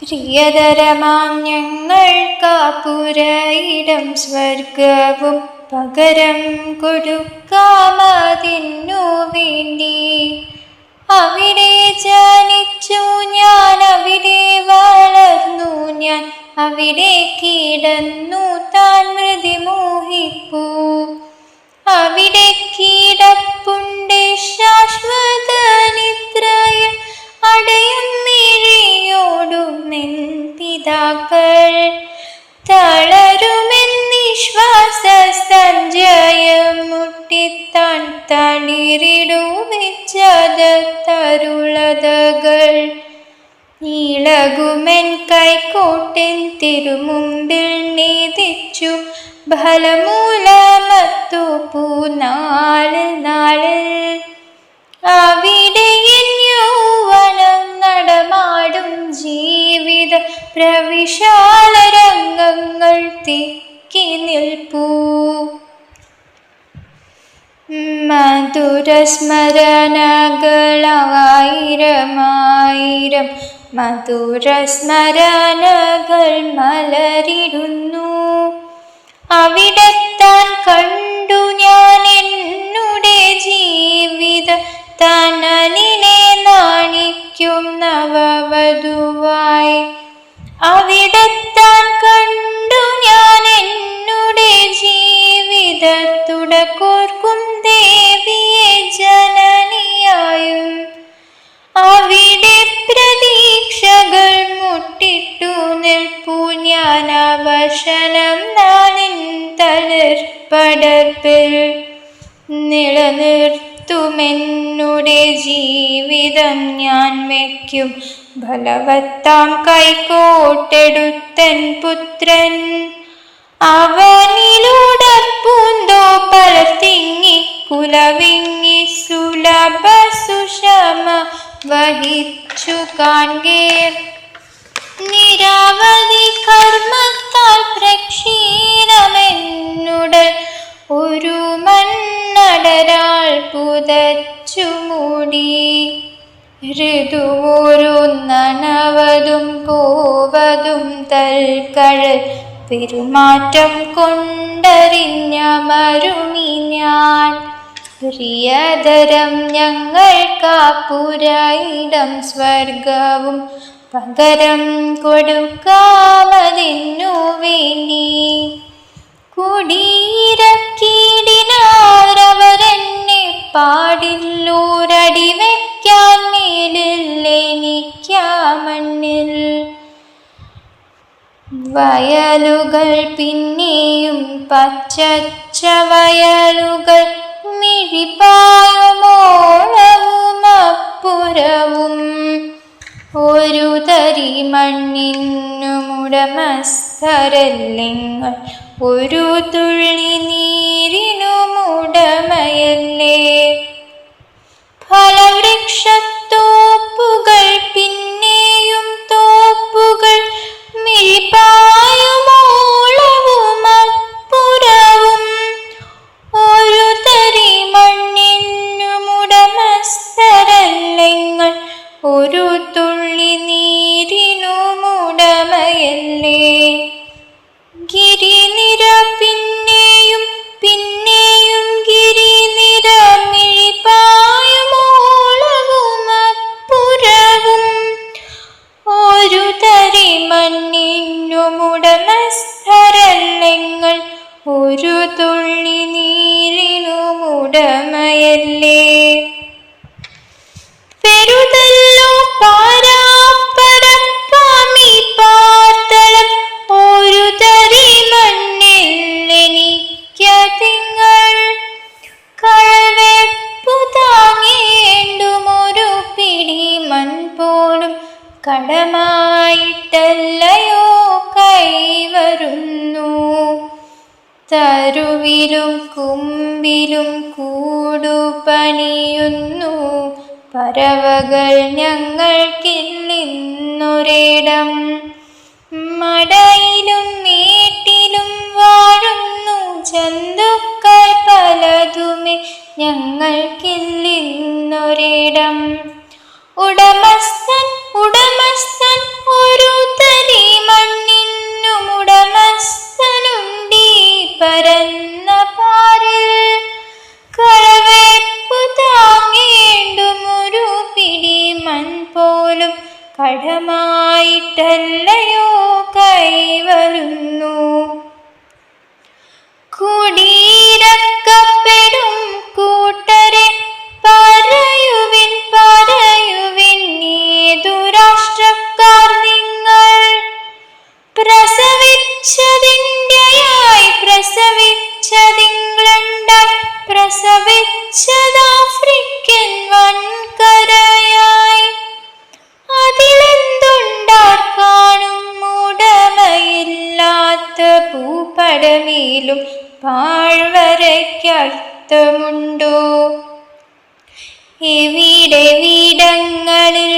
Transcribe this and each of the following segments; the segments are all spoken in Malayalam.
പ്രിയതരമാം ഞങ്ങൾക്കാപുരയിടം സ്വർഗവും പകരം കൊടുക്കാമതിന്നു വേണ്ടി. അവിടെ ജനിച്ചു ഞാൻ അവിടെ വളർന്നു ഞാൻ അവിടെ കിടന്നു താൻ മൃതി മോഹിപ്പൂ അവിടെ കിടപ്പുണ്ട് ഇളകുമെൻ കൈക്കോട്ടിൻ തിരുമുമ്പിൽ നീതിച്ചു. ഫലമൂലമത്തു പൂനാളിൽ നാളിൽ. അവിടെ യൗവനം നടമാടും ജീവിത പ്രവിശാല രംഗങ്ങൾ തിക്കി നിൽപ്പൂ. മധുരസ്മരണകളായിരമായിരം മധുരസ്മരണകൾ മലരിടുന്നു. അവിടെത്താൻ കണ്ടു ഞാൻ എന്നുടെ ജീവിത തനലിനെ നാണിക്കും നവവധുവായി. അവിടെത്താൻ കണ്ടു ഞാൻ എന്നുടെ ജീവിത തുടക്കോർക്കും ദേവിയെ ജനനിയായും. തളിർപ്പടപ്പിൽ നിലനിർത്തുമെന്നുടെ ജീവിതം ഞാൻ വയ്ക്കും ഫലവത്താം കൈക്കോട്ടെടുത്തൻ പുത്രൻ അവനിലൂടപ്പൂന്തോ പലത്തിങ്ങി കുലവിങ്ങി സുലഭ സുഷമ വഹിച്ചു കാൺകേർ. നിരവധി കർമ്മത്താൽ പ്രക്ഷീണമെന്നുടൽ മണ്ണടരാൾ ഋതുവൊരു നണവതും പോവതും തൽക്കഴൽ പെരുമാറ്റം കൊണ്ടറിഞ്ഞ മരുമി ഞാൻ. പ്രിയതരം ഞങ്ങൾക്കാപുരയിടം സ്വർഗവും പകരം കൊടുക്കാമതിന്നു വേണ്ടി. കുടിയിറക്കിടിനാരവരെന്നെ പാടില്ലൂരടി വയ്ക്കാൻ മേലില്ലെനിക്കാ മണ്ണിൽ വയലുകൾ പിന്നെയും പച്ചച്ച വയലുകൾ മിഴിപ്പായുമോളവും അപ്പുറവും ഒരു തരി മണ്ണിനുമുടമസ്ഥരല്ലിങ്ങൾ ഒരു തുള്ളി നീരിനുമുടമയല്ലേ മണ്ണിനുമുടമസ്ഥരല്ലിങ്ങൾ ഒരു തുള്ളി നീരിനു ഉടമയല്ലേ? പെരുതല്ലോ പാരാപ്പരപ്പാമി കടമായിട്ടല്ലയോ കൈവരുന്നു തരുവിലും കുമ്പിലും കൂടുപണിയുന്നു പറവകൾ ഞങ്ങൾക്കില്ലിന്നൊരിടം മടയിലും വീട്ടിലും വാഴുന്നു. ജന്തുക്കൾ പലതുമേ ഞങ്ങൾക്കില്ലിന്നൊരിടം ഉടമസ്ഥൻ ഉടമസ്ഥൻ ഒരു തരി മണ്ണിനും ഉടമസ്ഥനുണ്ടി പരന്ന പാരിൽ. കരവേപ്പു താങ്ങേണ്ടും ഒരു പിടി മൺ പോലും കടമായിട്ടല്ല. പ്രസവിച്ചതിന്റെയായി പ്രസവിച്ചതിങ്കളുണ്ടായി പ്രസവിച്ചത് ആഫ്രിക്കൻ വൻകരയായി. അതിലെന്തുണ്ടാർ കാണും ഉടമയില്ലാത്ത ഭൂപടമേലും പാഴ്വരയ്ക്കർത്ഥമുണ്ടോ എവിടെവിടങ്ങളിൽ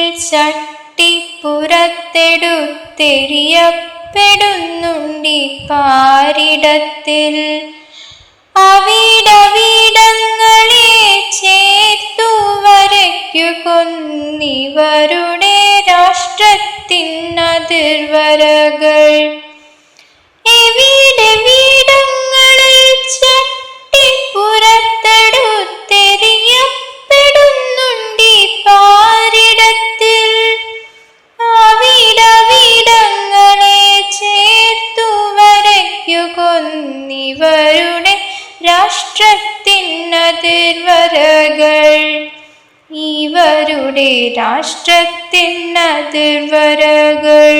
ചട്ടിപ്പുറത്തെടുത്തെറിയപ്പെടുന്നുണ്ടി പാരിടത്തിൽ അവിടവിടങ്ങളെ ചേർത്തു കൊന്നിവരുടെ രാഷ്ട്രത്തിൻ അതിർവരകൾ ഇവരുടെ രാഷ്ട്രത്തിൻ അതിർവരകൾ